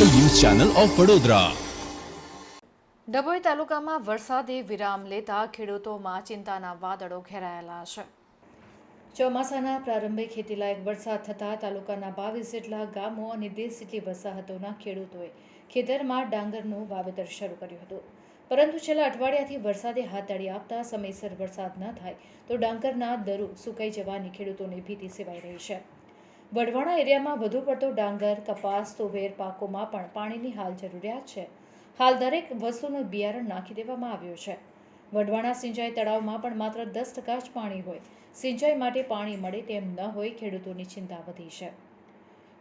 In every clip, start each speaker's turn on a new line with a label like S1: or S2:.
S1: Channel of Vadodara.
S2: Dabhoi તાલુકામાં વરસાદે વિરામ લેતા ખેડૂતોમાં ચિંતાના વાદળો ઘેરાયેલા છે. ચોમાસાના પ્રારંભે ખેતીલાયક વરસાદ થતાં તાલુકાના બાવીસ જેટલા ગામો અને દેશ જેટલી વસાહતોના ખેડૂતોએ ખેતરમાં ડાંગરનું વાવેતર શરૂ કર્યું હતું. પરંતુ છેલ્લા અઠવાડિયાથી વરસાદે હાથતાળી આપતા સમયસર વરસાદ ન થાય તો ડાંગરના દરો સુકાઈ જવાની ખેડૂતોને ભીતિ સેવાઈ રહી છે. વઢવાણા એરિયામાં વધુ પડતો ડાંગર, કપાસ, તુવેર પાકોમાં પણ પાણીની હાલ જરૂરિયાત છે. હાલ દરેક વસ્તુનું બિયારણ નાખી દેવામાં આવ્યું છે. વઢવાણા સિંચાઈ તળાવમાં પણ માત્ર દસ ટકા જ પાણી હોય. સિંચાઈ માટે પાણી મળે તેમ ન હોય ખેડૂતોની ચિંતા વધી છે.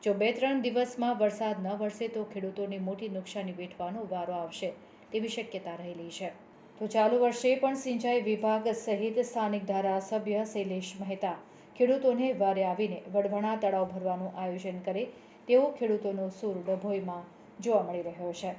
S2: જો બે ત્રણ દિવસમાં વરસાદ ન વરસે તો ખેડૂતોને મોટી નુકસાની વેઠવાનો વારો આવશે તેવી શક્યતા રહેલી છે. તો ચાલુ વર્ષે પણ સિંચાઈ વિભાગ સહિત સ્થાનિક ધારાસભ્ય શૈલેષ મહેતા ખેડૂતોને વારે આવીને વડવણા તળાવ ભરવાનું આયોજન કરે તેવો ખેડૂતોનો સૂર ડભોઈમાં જોવા મળી રહ્યો છે.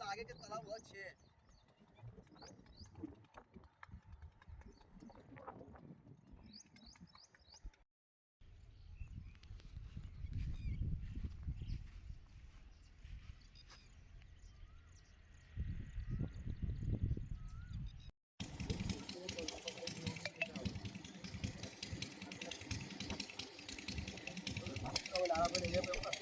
S2: લાગે કે તળાવ છે.
S3: ಆಗಿದೆ ಅಲ್ಲ ಬರೀ ಏನು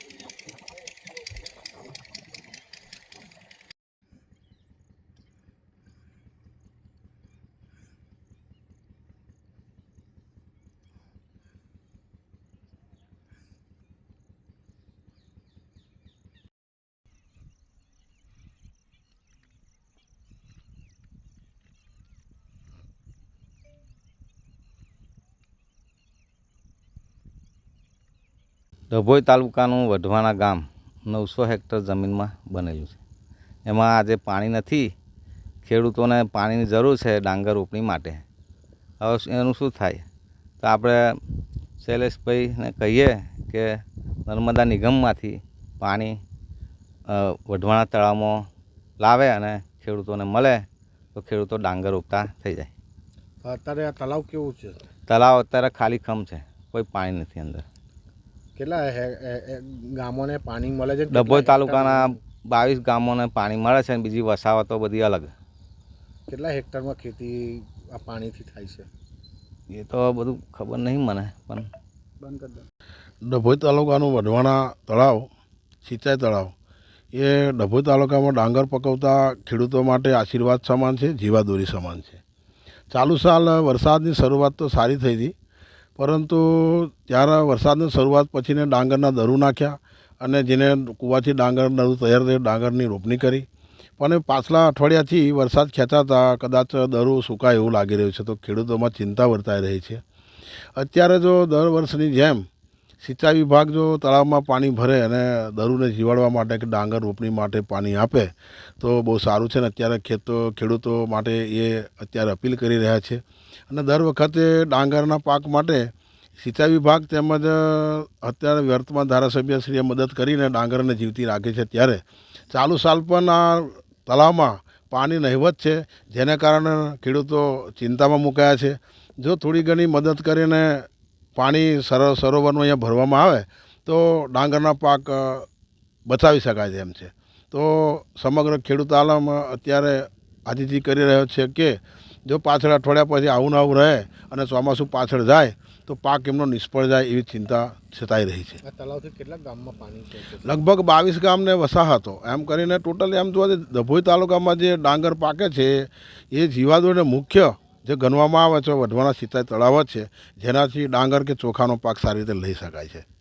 S3: ડભોઈ તાલુકાનું વઢવાણા ગામ નવસો હેક્ટર જમીનમાં બનેલું છે. એમાં આજે પાણી નથી ખેડૂતોને પાણીની જરૂર છે ડાંગર રોપણી માટે. હવે એનું શું થાય? તો આપણે શૈલેષભાઈને કહીએ કે નર્મદા નિગમમાંથી પાણી વઢવાણા તળાવમાં લાવે અને ખેડૂતોને મળે તો ખેડૂતો ડાંગર રોપતા થઈ જાય.
S4: અત્યારે આ તલાવ કેવું છે?
S3: તળાવ અત્યારે ખાલી ખમ છે કોઈ પાણી નથી અંદર.
S4: કેટલા ગામોને પાણી મળે છે?
S3: ડભોઈ તાલુકાના બાવીસ ગામોને પાણી મળે છે અને બીજી વસાવતો બધી અલગ.
S4: કેટલા હેક્ટરમાં ખેતી આ પાણીથી થાય છે?
S3: એ તો બધું ખબર નહીં મને પણ
S4: બંધ કરી દો.
S5: ડભોઈ તાલુકાનું વઢવાણા તળાવ સિંચાઈ તળાવ એ ડભોઈ તાલુકામાં ડાંગર પકવતા ખેડૂતો માટે આશીર્વાદ સમાન છે જીવાદોરી સમાન છે. ચાલુ સાલ વરસાદની શરૂઆત તો સારી થઈ હતી પરંતુ ત્યારે વરસાદની શરૂઆત પછીને ડાંગરના દરું નાખ્યા અને જેને કૂવાથી ડાંગર દરું તૈયાર થયું, ડાંગરની રોપણી કરી. પણ પાછલા અઠવાડિયાથી વરસાદ ખેંચાતા કદાચ દરું સુકાય એવું લાગી રહ્યું છે. તો ખેડૂતોમાં ચિંતા વર્તાઈ રહી છે. અત્યારે જો દર વર્ષની જેમ સિંચાઈ વિભાગ જો તળાવમાં પાણી ભરે અને દરુને જીવાડવા માટે કે ડાંગર રોપણી માટે પાણી આપે, તો બહુ સારું છે ને અત્યારે ખેતો, ખેડૂતો માટે એ અત્યારે અપીલ કરી રહ્યા છે. અને દર વખતે ડાંગરના પાક માટે સિંચાઈ વિભાગ તેમજ અત્યારે વર્તમાન ધારાસભ્યશ્રીએ મદદ કરીને ડાંગરને જીવતી રાખે છે ત્યારે. ચાલુ સાલ પણ આ તળાવમાં પાણી નહિવત છે, જેને કારણે ખેડૂતો ચિંતામાં મુકાયા છે. જો થોડી ઘણી મદદ કરીને પાણી સરો સરોવરનું અહીંયા ભરવામાં આવે તો ડાંગરના પાક બચાવી શકાય છે એમ છે. તો સમગ્ર ખેડૂત આલમ અત્યારે આજીજી કરી રહ્યો છે કે જો પાછળ અઠવાડિયા પછી આવું ને આવું રહે અને ચોમાસું પાછળ જાય તો પાક એમનો નિષ્ફળ જાય એવી ચિંતા સતાઈ રહી છે.
S4: તળાવથી કેટલા ગામમાં પાણી છે?
S5: લગભગ બાવીસ ગામને વસાહતો એમ કરીને ટોટલ એમ જોવા જઈએ ડભોઈ તાલુકામાં જે ડાંગર પાકે છે એ જીવાદોને મુખ્ય જે ગણવામાં આવે છે વઢવાણા સિંચાઈ તળાવ છે, જેનાથી ડાંગર કે ચોખાનો પાક સારી રીતે લઈ શકાય છે.